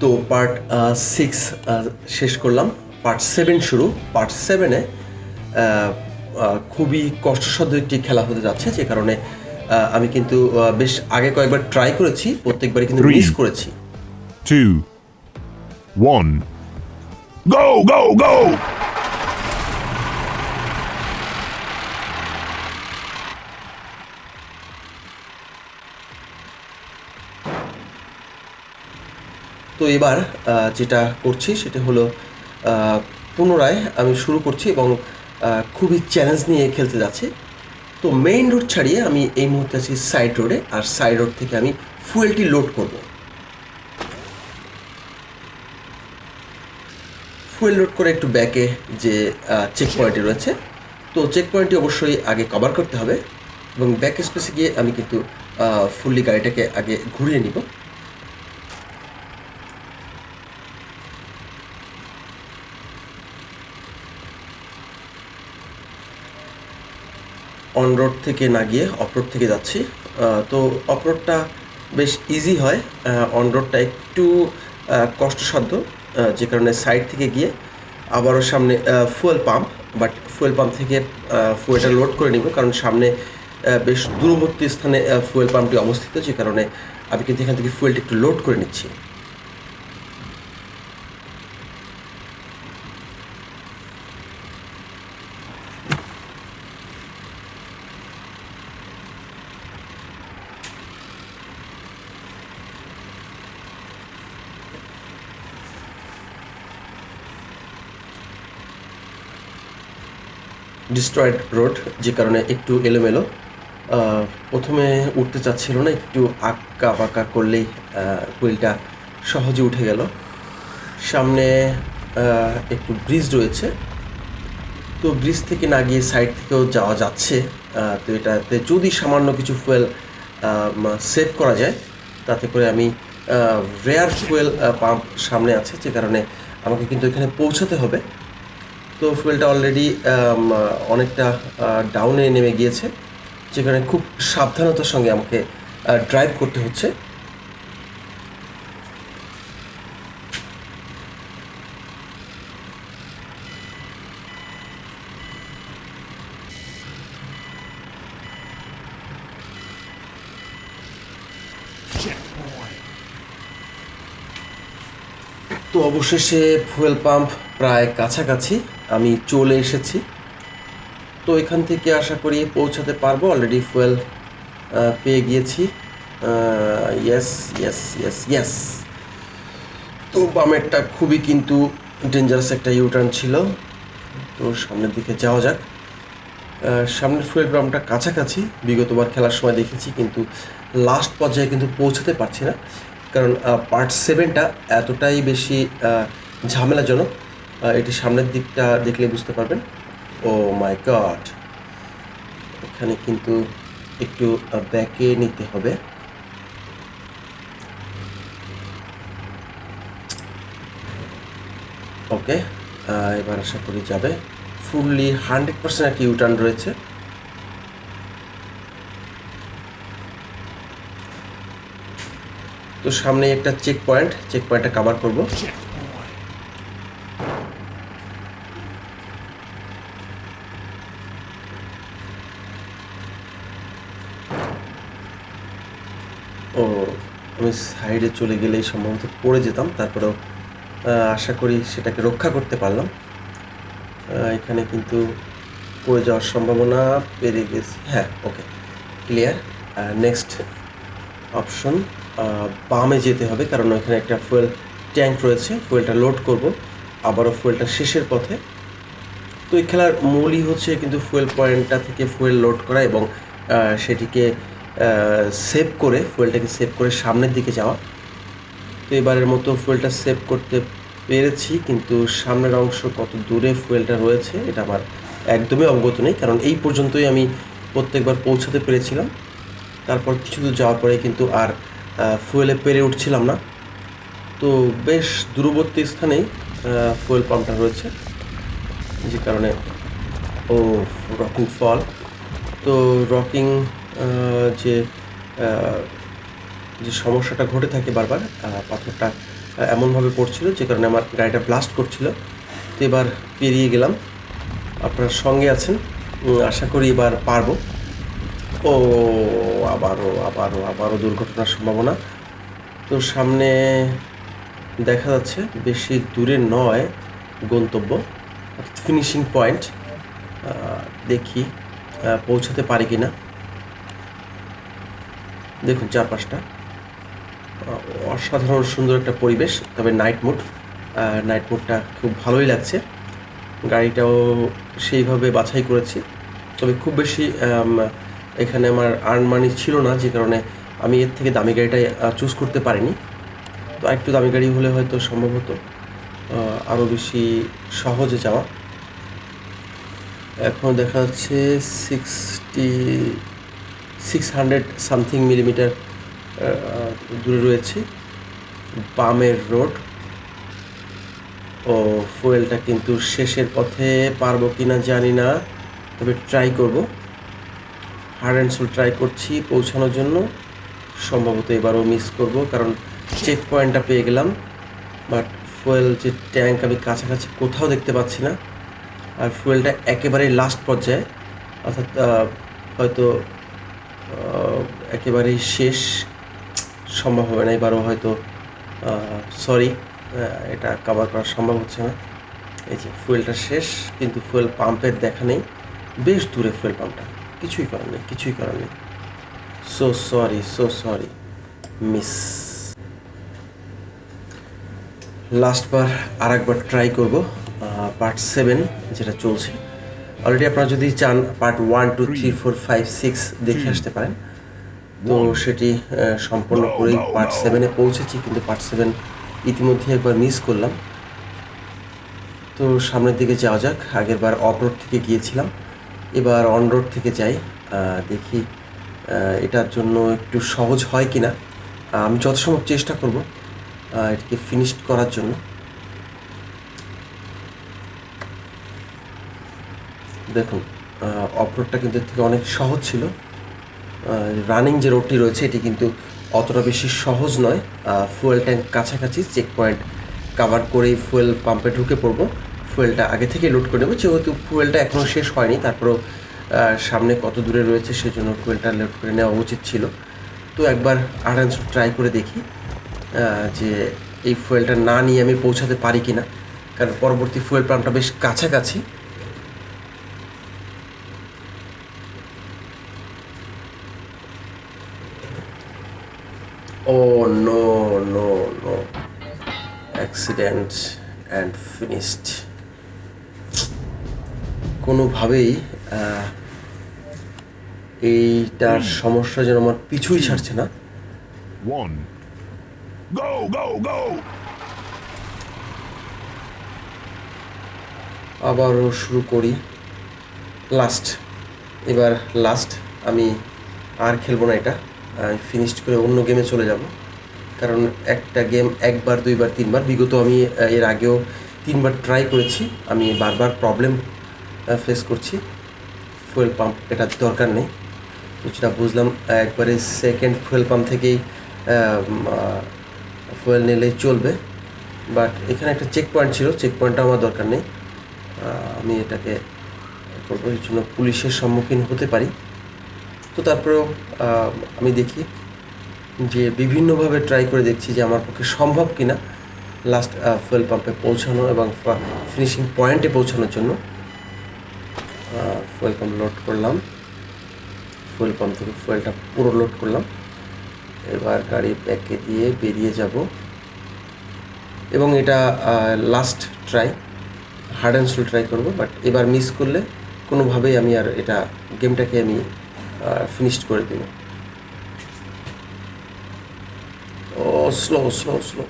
তো part six শেষ করলাম পার্ট সেভেন শুরু পার্ট সেভেনে খুবই কষ্টসাধ্য একটি খেলা হতে যাচ্ছে যে কারণে আমি কিন্তু বেশ আগে কয়েকবার ট্রাই করেছি প্রত্যেকবারই কিন্তু. মিস করেছি two one Go, go, go! তো এবার যেটা করছি সেটা হলো পুনরায় আমি শুরু করছি এবং খুবই চ্যালেঞ্জ নিয়ে খেলতে যাচ্ছি। তো মেইন রোড ছাড়িয়ে আমি এই মুহূর্তে আছি সাইড রোডে আর সাইড রোড থেকে আমি ফুয়েলটি লোড করব। ফুয়েল লোড করে একটু ব্যাকে যে চেক পয়েন্টটি রয়েছে, তো চেক পয়েন্টটি অবশ্যই আগে কভার করতে হবে এবং ব্যাক স্পেসে গিয়ে আমি কিন্তু ফুললি গাড়িটাকে আগে ঘুরিয়ে নিব। অন রোড থেকে না গিয়ে অফ রোড থেকে যাচ্ছি। তো অফ রোডটা বেশ ইজি হয়। অন রোডটা একটু কষ্টসাধ্য যে কারণে সাইড থেকে গিয়ে আবারও সামনে fuel pump but fuel pump থেকে ফুয়েলটা লোড করে নিব। কারণ সামনে বেশ দূরবর্তী স্থানে ফুয়েল পাম্পটি অবস্থিত, যে কারণে আমি কিন্তু এখান থেকে ফুয়েলটা একটু লোড করে নিচ্ছি। ডিস্ট্রয়েড রোড যে কারণে একটু এলোমেলো। প্রথমে উঠতে চাচ্ছিল না, একটু আঁকা বাঁকা করলেই হুইলটা সহজে উঠে গেল। সামনে একটু ব্রিজ রয়েছে। তো ব্রিজ থেকে না গিয়ে সাইড থেকেও যাওয়া যাচ্ছে। তো এটাতে যদি সামান্য কিছু ফুয়েল সেভ করা যায়, তাতে করে আমি রেয়ার ফুয়েল পাম্প সামনে আছে, যে কারণে আমাকে কিন্তু এখানে পৌঁছাতে হবে। তো ফুয়েলটা অলরেডি অনেকটা ডাউনে নেমে গিয়েছে, যেখানে খুব সাবধানতার সঙ্গে আমাকে ড্রাইভ করতে হচ্ছে। তো অবশেষে ফুয়েল পাম্প প্রায় কাছাকাছি। আমি চলে এসেছি। তো এখান থেকে আশা করি পৌঁছাতে পারব। অলরেডি ফুয়েল পেয়ে গিয়েছি। ইয়েস ইয়েস ইয়েস ইয়েস তো বামেরটা খুবই কিন্তু ডেঞ্জারাস একটা ইউটার্ন ছিল। তো সামনের দিকে যাওয়া যাক। সামনের ফুয়েল পাম্পটা কাছাকাছি। বিগতবার খেলার সময় দেখেছি, কিন্তু লাস্ট পর্যায়ে কিন্তু পৌঁছাতে পারছি না। কারণ পার্ট সেভেনটা এতটাই বেশি ঝামেলাজনক এটি সামনের দিকটা দেখলে বুঝতে পারবেন। ও মাই গড এখানে কিন্তু একটু ব্যাকে নিতে হবে। ওকে এবার আশা করি যাবে। ফুললি হান্ড্রেড পার্সেন্ট একটি ইউটার্ন রয়েছে। তো সামনে একটা চেক পয়েন্ট চেক পয়েন্টটা কভার করব ও আমি সাইডে চলে গেলেই সম্ভবত পড়ে যেতাম, তারপরেও আশা করি সেটাকে রক্ষা করতে পারলাম। এখানে কিন্তু পড়ে যাওয়ার সম্ভাবনা পেরে গেছে। হ্যাঁ ওকে, ক্লিয়ার। নেক্সট অপশন বামে যেতে হবে, কারণ ওইখানে একটা ফুয়েল ট্যাঙ্ক রয়েছে, ফুয়েলটা লোড করব। আবারও ফুয়েলটা শেষের পথে। তো এই খেলার মূলই হচ্ছে কিন্তু ফুয়েল পয়েন্টটা থেকে ফুয়েল লোড করা এবং সেটিকে সেভ করে ফুয়েলটাকে সেভ করে সামনের দিকে যাওয়া। তো এবারের মতো ফুয়েলটা সেভ করতে পেরেছি, কিন্তু সামনের অংশ কত দূরে ফুয়েলটা রয়েছে, এটা আমার একদমই অবগত নেই। কারণ এই পর্যন্তই আমি প্রত্যেকবার পৌঁছাতে পেরেছিলাম। তারপর কিছু দূর যাওয়ার পরে কিন্তু আর ফুয়েলে পেরে উঠছিলাম না। তো বেশ দূরবর্তী স্থানেই ফুয়েল পাম্পটা রয়েছে, যে কারণে ও রকিং ফল তো রকিং যে যে সমস্যাটা ঘটে থাকে বারবার পাথরটা এমনভাবে পড়ছিল যে কারণে আমার গাড়িটা ব্লাস্ট করছিল। তো এবার পেরিয়ে গেলাম। আপনার সঙ্গে আছেন আশা করি এবার পারব। ও, আবারও আবারও আবারও দুর্ঘটনার সম্ভাবনা। তো সামনে দেখা যাচ্ছে বেশি দূরে নয় গন্তব্য ফিনিশিং পয়েন্ট দেখি পৌঁছাতে পারি কি না দেখুন চারপাশটা। অসাধারণ সুন্দর একটা পরিবেশ, তবে নাইট মুড নাইট মুডটা খুব ভালোই লাগছে। গাড়িটাও সেইভাবে বাছাই করেছি। তবে খুব বেশি এখানে আমার আর্ন মানি ছিল না, যে কারণে আমি এর থেকে দামি গাড়িটাই চুজ করতে পারিনি। তো একটু দামি গাড়ি হলে হয়তো সম্ভবত আরও বেশি সহজে যাওয়া। এখন দেখা যাচ্ছে sixty six hundred something millimetre দূরে রয়েছে। বামের রোড। ও ফুয়েলটা কিন্তু শেষের পথে পারব কি না জানি না, তবে ট্রাই করব। হার্ড অ্যান্ড সোল ট্রাই করছি পৌঁছানোর জন্য। সম্ভবত এবারও মিস করব, কারণ চেক পয়েন্টটা পেয়ে গেলাম। বাট ফুয়েল যে ট্যাঙ্ক আমি কাছাকাছি কোথাও দেখতে পাচ্ছি না। আর ফুয়েলটা একেবারে লাস্ট পর্যায়ে। অর্থাৎ হয়তো একেবারেই শেষ সম্ভব হবে না, এবারও হয়তো সরি এটা কভার করা সম্ভব হচ্ছে না। এই যে ফুয়েলটা শেষ, কিন্তু ফুয়েল পাম্পের দেখা নেই। বেশ দূরে ফুয়েল পাম্পটা কিছুই করার নেই, কিছুই করার নেই। So sorry so sorry miss লাস্টবার আর একবার ট্রাই করব পার্ট সেভেন যেটা চলছে। অলরেডি আপনারা যদি চান part one two three four five six দেখে আসতে পারেন। তো সেটি সম্পূর্ণ করেই পার্ট সেভেনে পৌঁছেছি কিন্তু পার্ট সেভেন ইতিমধ্যে একবার মিস করলাম। তো সামনের দিকে যাওয়া যাক। আগের বার অফ রোড থেকে গিয়েছিলাম। এবার অন রোড থেকে যাই। দেখি এটার জন্য একটু সহজ হয় কি না আমি যত সম্ভব চেষ্টা করব এটাকে ফিনিশ করার জন্য। দেখুন অফ রোডটা কিন্তু এর থেকে অনেক সহজ ছিল। রানিং যে রোডটি রয়েছে, এটি কিন্তু অতটা বেশি সহজ নয়। ফুয়েল ট্যাঙ্ক কাছাকাছি চেক পয়েন্ট কাভার করেই ফুয়েল পাম্পে ঢুকে পড়ব। ফুয়েলটা আগে থেকে লোড করে নেব, যেহেতু ফুয়েলটা এখনও শেষ হয়নি, তারপরেও সামনে কত দূরে রয়েছে সেজন্য ফুয়েলটা লোড করে নেওয়া উচিত ছিল। তো একবার আড়াইশো ট্রাই করে দেখি যে এই ফুয়েলটা না নিয়ে আমি পৌঁছাতে পারি কি না কারণ পরবর্তী ফুয়েল পাম্পটা বেশ কাছাকাছি Oh no, no, no. Accident and finished. কোনোভাবেই এইটার সমস্যা যেন আমার পিছুই ছাড়ছে না One. Go, go, go! আবারও শুরু করি লাস্ট এবার লাস্ট আমি আর খেলব না এটা ফিনিশড করে অন্য গেমে চলে যাব। কারণ একটা গেম একবার, দুইবার, তিনবার, বিগত আমি এর আগেও তিনবার ট্রাই করেছি। আমি বারবার প্রবলেম ফেস করছি। ফুয়েল পাম্প এটার দরকার নেই। যেটা বুঝলাম একবারে সেকেন্ড ফুয়েল পাম্প থেকেই ফুয়েল নিলেই চলবে। বাট এখানে একটা চেক পয়েন্ট ছিল চেক পয়েন্টটা আমার দরকার নেই। আমি এটাকে জন্য পুলিশের সম্মুখীন হতে পারি। তো তারপরেও আমি দেখি যে বিভিন্নভাবে ট্রাই করে দেখছি যে আমার পক্ষে সম্ভব কিনা লাস্ট ফুয়েল পাম্পে পৌঁছানো এবং ফিনিশিং পয়েন্টে পৌঁছানোর জন্য ফুয়েল পাম্প লোড করলাম। ফুয়েল পাম্প থেকে ফুয়েলটা পুরো লোড করলাম। এবার গাড়ি প্যাকে দিয়ে বেরিয়ে যাব। এবং এটা last try hard and soul try করব বাট এবার মিস করলে কোনোভাবেই আমি আর এটা গেমটাকে আমি ফিনিশড করে দেব ও স্লো স্লো স্লো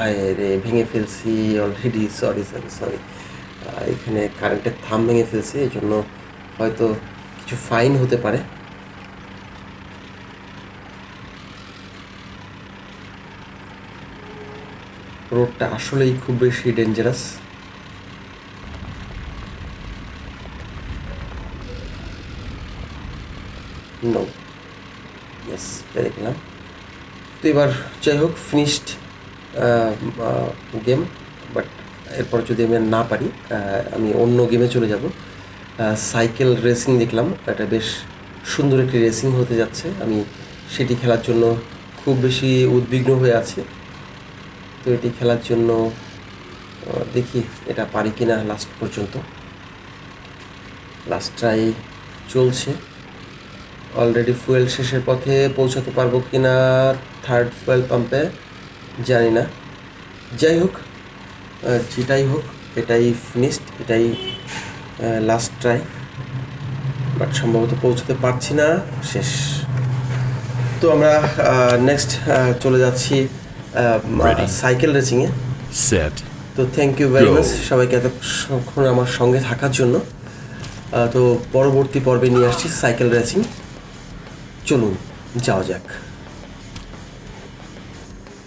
আয় রে, ভেঙে ফেলছি অলরেডি সরি সরি সরি এখানে কারেন্টের থাম ভেঙে ফেলছি, এই জন্য হয়তো কিছু ফাইন হতে পারে। রোডটা আসলেই খুব বেশি ডেঞ্জারাস নো ইয়েস পেরে গেলাম তো এবার যাই হোক ফিনিশড গেম বাট এরপর যদি আমি না পারি আমি অন্য গেমে চলে যাব। সাইকেল রেসিং দেখলাম এটা বেশ সুন্দর একটি রেসিং হতে যাচ্ছে। আমি সেটি খেলার জন্য খুব বেশি উদ্বিগ্ন হয়ে আছি। তো এটি খেলার জন্য দেখি এটা পারি কিনা লাস্ট পর্যন্ত। লাস্ট ট্রাই চলছে। অলরেডি ফুয়েল শেষের পথে পৌঁছাতে পারব কি না থার্ড ফুয়েল পাম্পে জানি না। যাই হোক যেটাই হোক এটাই ফিনিশড এটাই লাস্ট ট্রাই বাট সম্ভবত পৌঁছতে পারছি না শেষ। তো আমরা নেক্সট চলে যাচ্ছি সাইকেল রেসিংয়ে Set. তো থ্যাংক ইউ ভেরি. মাচ সবাইকে এতক্ষণ আমার সঙ্গে থাকার জন্য। তো পরবর্তী পর্বে নিয়ে আসছি সাইকেল রেসিং চলুন যাওয়া যাক।